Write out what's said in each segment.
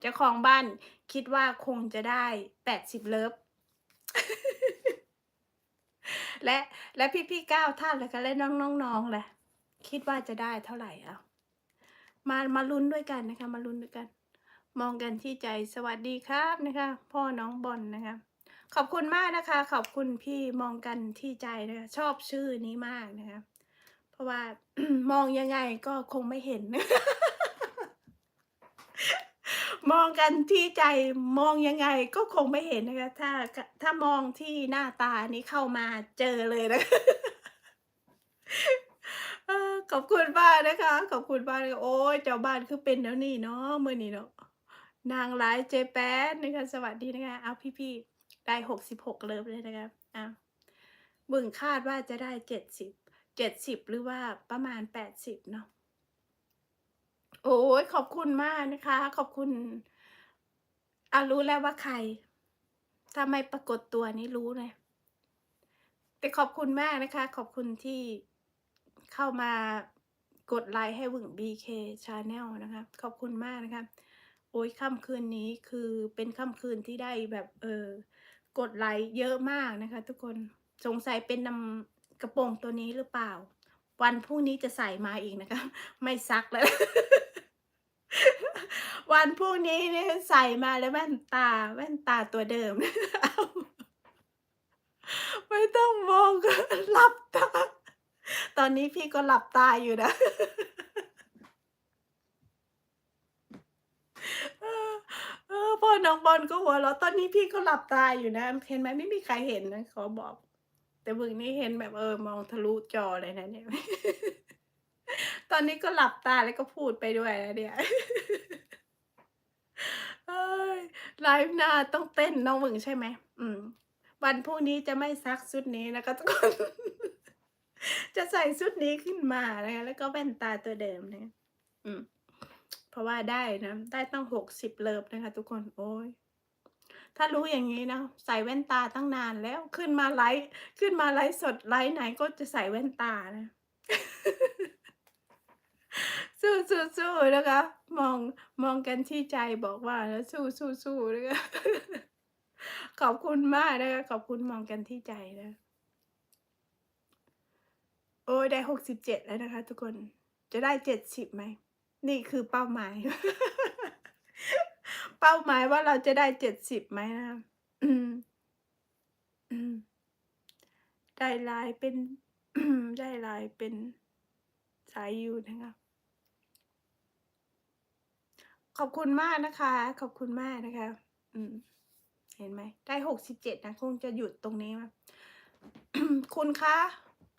เจ้าของบ้านคิดว่าคงจะได้แปดสิบเลิฟและและพี่พี่เก้าท่านเลยค่ะและน้องน้องน้องแหละคิดว่าจะได้เท่าไหร่อะมามาลุ้นด้วยกันนะคะ มาลุ้นด้วยกัน มองกันที่ใจสวัสดีครับนะคะ พ่อน้องบอลนะคะ ขอบคุณมากนะคะ ขอบคุณพี่มองกันที่ใจนะคะ ชอบชื่อนี้มากนะคะ เพราะว่ามองยังไงก็คงไม่เห็น มองกันที่ใจมองยังไงก็คงไม่เห็นนะคะ ถ้าถ้ามองที่หน้าตานี้เข้ามาเจอเลยนะเออขอบคุณบ้านนะคะ ขอบคุณบ้านโอ้ยเจ้าบ้านคือเป็นแล้วนี่เนาะเมื่อนี้เนาะนางร้ายเจแปนนะคะสวัสดีนะคะเอาพี่ๆได้หกสิบหกเลิฟเลยนะคะอ้าวบึงคาดว่าจะได้เจ็ดสิบเจ็ดสิบหรือว่าประมาณแปดสิบเนาะ โอ้ยขอบคุณมากนะคะ ขอบคุณอะรู้แล้วว่าใคร ถ้าไม่ปรากฏตัวนี้รู้เลยแต่ขอบคุณมากนะคะ ขอบคุณที่เข้ามากดไลค์ให้วึง BK Channel นะคะ ขอบคุณมากนะคะ โอ้ยค่ำคืนนี้คือเป็นค่ำคืนที่ได้แบบเออกดไลค์เยอะมากนะคะ ทุกคนสงสัยเป็นนำกระโปรงตัวนี้หรือเปล่า วันพรุ่งนี้จะใส่มาอีกนะคะ ไม่ซักแล้ว วันพรุ่งนี้เนี่ยใส่มาแล้วแว่นตา แว่นตาตัวเดิม ไม่ต้องมองก็หลับตา ตอนนี้พี่ก็หลับตาอยู่นะเออเออพอน้องบอลก็หัวเราะตอนนี้พี่ก็หลับตาอยู่นะเห็นไหมไม่มีใครเห็นนะขอบอก แต่บึงนี่เห็นแบบเออมองทะลุจอเลยนะเนี่ยตอนนี้ก็หลับตาแล้วก็พูดไปด้วยนะเนี่ย ยไลฟ์หน้าต้องเต้นน้องหวึงใช่ไหมอืม วันพรุ่งนี้จะไม่ซักชุดนี้นะคะทุกคน จะใส่ชุดนี้ขึ้นมานะคะแล้วก็แว่นตาตัวเดิมนะอืม เพราะว่าได้นะได้ตั้งหกสิบเลิฟนะคะ ทุกคนโอ้ยถ้ารู้อย่างนี้นะใส่แว่นตาตั้งนานแล้วขึ้นมาไลฟ์ขึ้นมาไลฟ์สดไลฟ์ไหนก็จะใส่แว่นตานะ สู้สู้สู้นะคะ มองมองกันที่ใจบอกว่านะสู้สู้สู้นะคะขอบคุณมากนะคะขอบคุณมองกันที่ใจนะ โอ้ยได้หกสิบเจ็ดแล้วนะคะ ทุกคนจะได้เจ็ดสิบไหม นี่คือเป้าหมาย เป้าหมายว่าเราจะได้เจ็ดสิบไหมนะคะอืมอืมได้ลายเป็น ได้ลายเป็นสายยูนะคะ ขอบคุณมากนะคะ ขอบคุณมากนะคะ อืม เห็นไหม ได้หกสิบเจ็ดนะ คงจะหยุดตรงนี้มาคุณคะ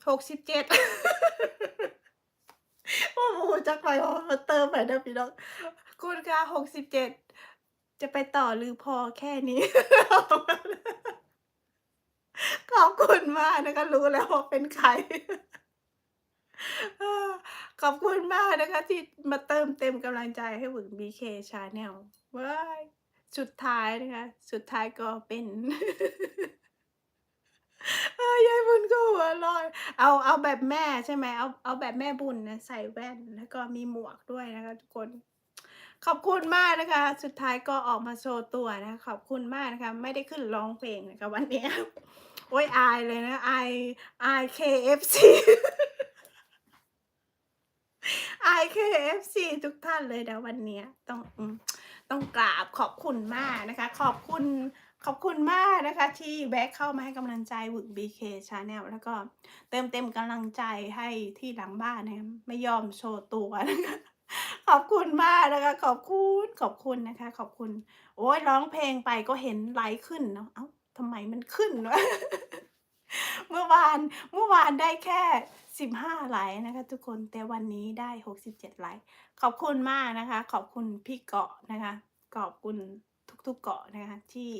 หกสิบเจ็ดโอ้โหจักไปพอมาเติมไปนะพี่น้อง คุณคะหกสิบเจ็ดจะไปต่อหรือพอแค่นี้ ขอบคุณมากนะคะ รู้แล้วว่าเป็นใคร ขอบคุณมากนะคะ ที่มาเติมเต็มกำลังใจให้หวึง BK Channel ว้ายสุดท้ายนะคะ สุดท้ายก็เป็นเออยายบุญก็หัวเรอย เอาเอาแบบแม่ใช่ไหมเอาเอาแบบแม่บุญนะใส่แว่นแล้วก็มีหมวกด้วยนะคะทุกคน ขอบคุณมากนะคะ สุดท้ายก็ออกมาโชว์ตัวนะขอบคุณมากนะคะ ไม่ได้ขึ้นร้องเพลงนะคะวันนี้ โอ้ยอายเลยนะอายอาย KFC อาย KFC ทุกท่านเลยนะวันนี้ต้องต้องกราบขอบคุณมากนะคะ ขอบคุณขอบคุณมากนะคะ ที่แวะเข้ามาให้กำลังใจวึก BK Channel แล้วก็เติมเต็มกำลังใจให้ที่หลังบ้านนะคะไม่ยอมโชว์ตัวนะคะขอบคุณมากนะคะ ขอบคุณขอบคุณนะคะ ขอบคุณ โอ้ยร้องเพลงไปก็เห็นไลค์ขึ้นเนาะเอ้าทำไมมันขึ้นวะ เมื่อวานเมื่อวานได้แค่สิบห้าไลค์นะคะ ทุกคนแต่วันนี้ได้หกสิบเจ็ดไลค์ขอบคุณมากนะคะ ขอบคุณพี่เกาะนะคะ ขอบคุณทุกๆเกาะนะคะ ที่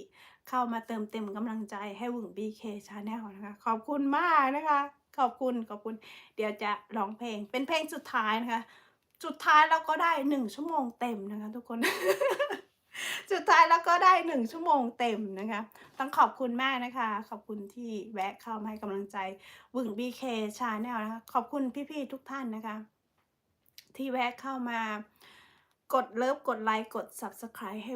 เข้ามาเติมเต็มกำลังใจให้วึง BK Channel นะคะ ขอบคุณมากนะคะ ขอบคุณขอบคุณ เดี๋ยวจะร้องเพลงเป็นเพลงสุดท้ายนะคะ สุดท้ายเราก็ได้หนึ่งชั่วโมงเต็มนะคะ ทุกคน สุดท้ายแล้วก็ได้หนึ่งชั่วโมงเต็มนะคะ ต้องขอบคุณมากนะคะ ขอบคุณที่แวะเข้ามาให้กำลังใจวึง BK Channel นะคะ ขอบคุณพี่ๆทุกท่านนะคะ ที่แวะเข้ามากดเลิฟกดไลค์กด subscribe ให้